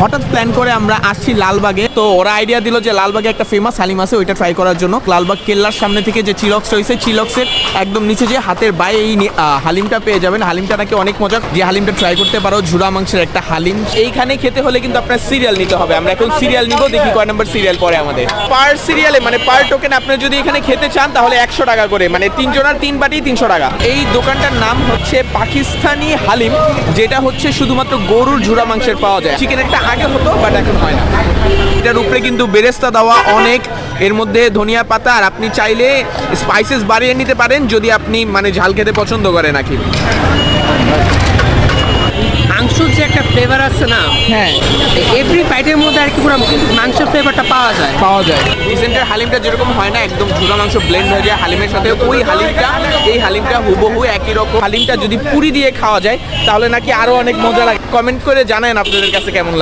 হঠাৎ প্ল্যান করে আমরা আসছি লালবাগে। তো ওরা আইডিয়া দিল যে লালবাগে একটা ফেমাস হালিম আছে, ওইটা ট্রাই করার জন্য। লালবাগ কেল্লার সামনে থেকে যে চিলক্স রয়েছে চিলক্সের একদম নিচে যে হাতের বায়ে এই হালিমটা পেয়ে যাবেন। হালিমটা নাকি অনেক মজা। যে হালিমটা ট্রাই করতে পারো ঝুরা মাংসের একটা হালিম। এইখানে খেতে হলে কিন্তু আপনার সিরিয়াল নিতে হবে। আমরা এখন সিরিয়াল নিব, দেখি কয় নাম্বার সিরিয়াল পরে আমাদের। পার সিরিয়ালে মানে পার টোকেন আপনি যদি এখানে খেতে চান, তাহলে একশো টাকা করে। মানে তিনজন আর তিন বাটি তিনশো টাকা। এই দোকানটার নাম হচ্ছে পাকিস্তানি হালিম, যেটা হচ্ছে শুধুমাত্র গরুর ঝুরা মাংসের পাওয়া যায়। চিকেনেরটা আগে হতো বাট এখন হয় না। এটার উপরে কিন্তু বেরেস্তা দেওয়া অনেক। এর মধ্যে ধনিয়া পাতা আর আপনি চাইলে স্পাইসেস বাড়িয়ে নিতে পারেন যদি আপনি মানে ঝাল খেতে পছন্দ করেন নাকি মাংসর যে একটা ফ্লেভার আছে না হ্যাঁ। এভরি বাইটের মধ্যে আর কি পুরো মাংসের ফ্লেভারটা পাওয়া যায়। পাওয়া যায়। রিসেন্টের হালিমটা যেরকম হয় না একদম ঝুরা মাংস ব্লেন্ড হয়ে যায় হালিমের সাথে। ওই হালিমটা এই হালিমটা হুবহু একই রকম। হালিমটা যদি পুরি দিয়ে খাওয়া যায় তাহলে নাকি আরও অনেক মজা লাগে। কমেন্ট করে জানান আপনাদের কাছে কেমন লাগে